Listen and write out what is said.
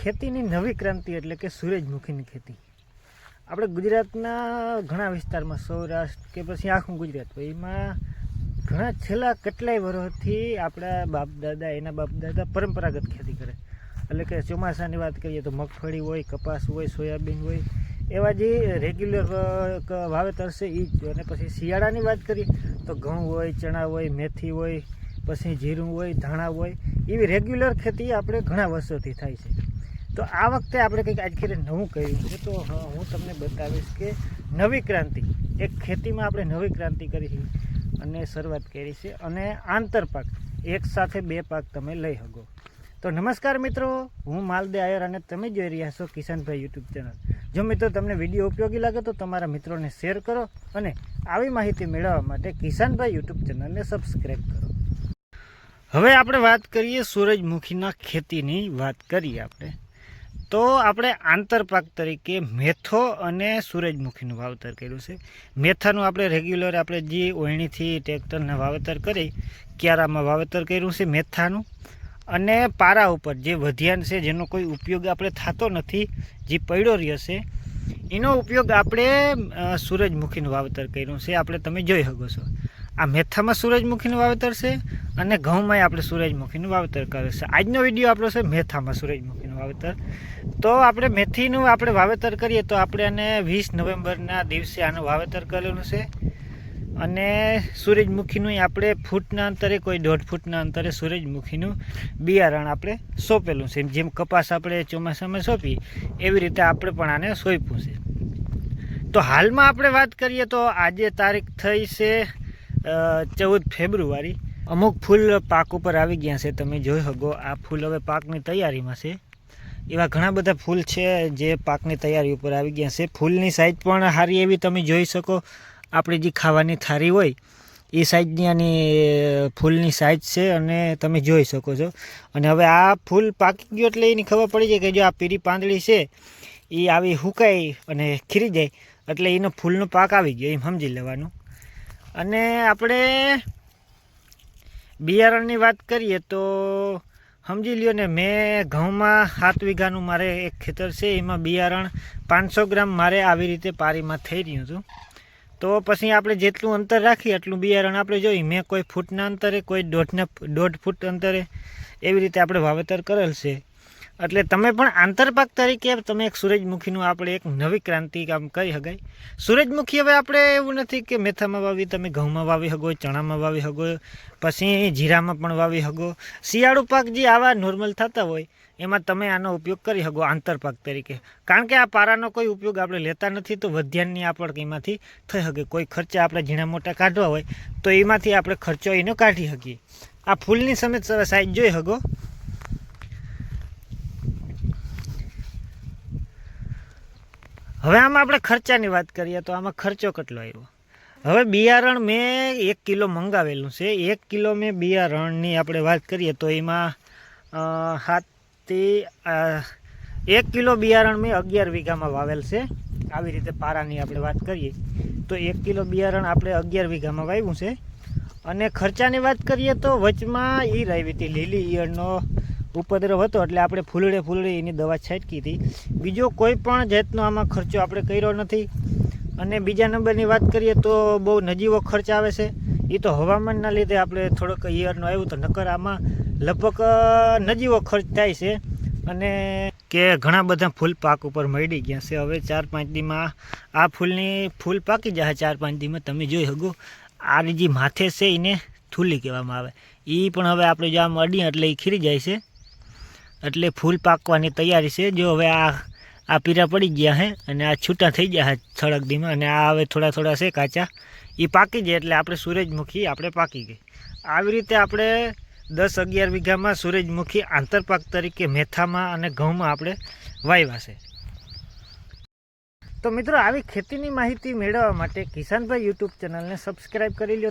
ખેતીની નવી ક્રાંતિ એટલે કે સૂરજમુખીની ખેતી. આપણે ગુજરાતના ઘણા વિસ્તારમાં સૌરાષ્ટ્ર કે પછી આખું ગુજરાત એમાં ઘણા છેલ્લા કેટલાય વર્ષથી આપણા બાપ દાદા એના બાપ દાદા પરંપરાગત ખેતી કરે. એટલે કે ચોમાસાની વાત કરીએ તો મગફળી હોય, કપાસ હોય, સોયાબીન હોય, એવા જે રેગ્યુલર વાવેતર છે એ જ. અને પછી શિયાળાની વાત કરીએ તો ઘઉં હોય, ચણા હોય, મેથી હોય, પછી જીરું હોય, ધાણા હોય, એવી રેગ્યુલર ખેતી આપણે ઘણા વર્ષોથી થાય છે. તો આ વખતે આપણે કંઈક આજખેરે નવું કહ્યું છે. તો હ- તમને બતાવીશ કે નવી ક્રાંતિ, એક ખેતીમાં આપણે નવી ક્રાંતિ કરી અને શરૂઆત કરી છે અને આંતરપાક એક સાથે બે પાક તમે લઈ શકો. તો નમસ્કાર મિત્રો, હું માલદે આયર અને તમે જોઈ રહ્યા છો કિશનભાઈ યુટ્યુબ ચેનલ. જો મિત્રો તમને વીડિયો ઉપયોગી લાગે તો તમારા મિત્રોને શેર કરો અને આવી માહિતી મેળવવા માટે કિશનભાઈ યુટ્યુબ ચેનલને સબસ્ક્રાઈબ કરો. હવે આપણે વાત કરીએ સૂરજમુખીના ખેતીની વાત કરીએ આપણે. તો આપણે આંતરપાક તરીકે મેથો અને સૂરજમુખીનું વાવતર કર્યું છે. મેથાનું આપણે રેગ્યુલર આપણે જે ઓળણીથી ટ્રેક્ટરને વાવેતર કરી ક્યારામાં વાવેતર કર્યું છે મેથાનું. અને પારા ઉપર જે વધ્યાન છે જેનો કોઈ ઉપયોગ આપણે થતો નથી, જે પડ્યો રહ્યો છે, એનો ઉપયોગ આપણે સૂરજમુખીનું વાવેતર કર્યું છે. આપણે તમે જોઈ શકો છો. આ મેથામાં સૂરજમુખીનું વાવેતર છે અને ઘઉંમાંય આપણે સૂરજમુખીનું વાવેતર કર્યું છે. આજનો વીડિયો આપણો છે મેથામાં સૂરજમુખીનું વાવેતર. તો આપણે મેથીનું આપણે વાવેતર કરીએ તો આપણે આને વીસ નવેમ્બરના દિવસે આનું વાવેતર કરેલું છે. અને સૂરજમુખીનું આપણે ફૂટના અંતરે, કોઈ દોઢ ફૂટના અંતરે સૂરજમુખીનું બિયારણ આપણે સોંપેલું છે. જેમ કપાસ આપણે ચોમાસામાં સોંપી, એવી રીતે આપણે પણ આને સોંપ્યું છે. તો હાલમાં આપણે વાત કરીએ તો આજે તારીખ થઈ છે ચૌદ ફેબ્રુઆરી. અમુક ફૂલ પાક ઉપર આવી ગયા છે. તમે જોઈ શકો, આ ફૂલ હવે પાકની તૈયારીમાં છે. એવા ઘણા બધા ફૂલ છે જે પાકની તૈયારી ઉપર આવી ગયા છે. ફૂલની સાઈઝ પણ સારી એવી તમે જોઈ શકો. આપણી જે ખાવાની થાળી હોય, એ સાઈઝની આની ફૂલની સાઈઝ છે અને તમે જોઈ શકો છો. અને હવે આ ફૂલ પાકી ગયું એટલે એની ખબર પડી જાય કે જો આ પીરી પાંદડી છે, એ આવી હુકાઈ અને ખીરી જાય એટલે એનો ફૂલનો પાક આવી ગયો, એમ સમજી લેવાનું. અને આપણે બિયારણની વાત કરીએ તો સમજી લ્યો ને, મેં ઘઉંમાં સાત વીઘાનું મારે એક ખેતર છે, એમાં બિયારણ પાંચસો ગ્રામ મારે આવી રીતે પારીમાં થઈ રહ્યું હતું. તો પછી આપણે જેટલું અંતર રાખીએ એટલું બિયારણ આપણે જોઈ. મેં કોઈ ફૂટના અંતરે, કોઈ દોઢના, દોઢ ફૂટ અંતરે એવી રીતે આપણે વાવેતર કરેલ છે. એટલે તમે પણ આંતરપાક તરીકે તમે એક સૂરજમુખીનું આપણે એક નવી ક્રાંતિ કામ કરી શકાય સૂરજમુખી હવે આપણે એવું નથી કે મેથામાં વાવી, તમે ઘઉંમાં વાવી શકો ચણામાં વાવી શકો પછી જીરામાં પણ વાવી શકો શિયાળુ પાક જે આવા નોર્મલ થતા હોય, એમાં તમે આનો ઉપયોગ કરી શકો આંતરપાક તરીકે. કારણ કે આ પારાનો કોઈ ઉપયોગ આપણે લેતા નથી, તો વધ્યાનની આપણે એમાંથી થઈ શકે કોઈ ખર્ચા આપણે ઝીણા મોટા કાઢવા હોય, તો એમાંથી આપણે ખર્ચો એનો કાઢી શકીએ આ ફૂલની સમેત સાઈઝ જોઈ શકો હવે આમાં આપણે ખર્ચાની વાત કરીએ તો આમાં ખર્ચો કેટલો આવ્યો? હવે બિયારણ મેં એક કિલો મંગાવેલું છે. એક કિલો મેં બિયારણની આપણે વાત કરીએ તો એમાં સાતથી એક કિલો બિયારણ મેં અગિયાર વીઘામાં વાવેલ છે. આવી રીતે પારાની આપણે વાત કરીએ તો એક કિલો બિયારણ આપણે અગિયાર વીઘામાં વાવ્યું છે. અને ખર્ચાની વાત કરીએ તો વચમાં એ આવી હતી લીલી ઈયળનો ઉપદ્રવ હતો એટલે આપણે ફૂલડે ફૂલડે એની દવા છાંટકી હતી. બીજો કોઈ પણ જાતનો આમાં ખર્ચો આપણે કર્યો નથી. અને બીજા નંબરની વાત કરીએ તો બહુ નજીવો ખર્ચ આવે છે. એ તો હવામાનના લીધે આપણે થોડોક યરનો આવ્યું તો નકર આમાં લગભગ નજીવો ખર્ચ થાય છે. અને કે ઘણા બધા ફૂલ પાક ઉપર મળી ગયા છે. હવે ચાર પાંચ દીમાં આ ફૂલની ફૂલ પાકી જાય ચાર પાંચ દીમાં તમે જોઈ શકો. આની જે માથે છે એને થૂલી કહેવામાં આવે. એ પણ હવે આપણે જો આમ અડીએ એટલે એ ખીરી જાય છે. એટલે ફૂલ પાકવાની તૈયારી છે. જો હવે આ આ પીરા પડી ગયા હે અને આ છૂટા થઈ ગયા છે સળગદીમાં અને આ હવે થોડા થોડા છે કાચા. એ પાકી જાય એટલે આપણે સૂરજમુખી આપણે પાકી ગઈ. આવી રીતે આપણે દસ અગિયાર વીઘામાં સૂરજમુખી આંતરપાક તરીકે મેથામાં અને ઘઉંમાં આપણે વાવ્યા છે. તો મિત્રો, આવી ખેતીની માહિતી મેળવવા માટે કિસાનભાઈ યુટ્યુબ ચેનલને સબસ્ક્રાઈબ કરી લો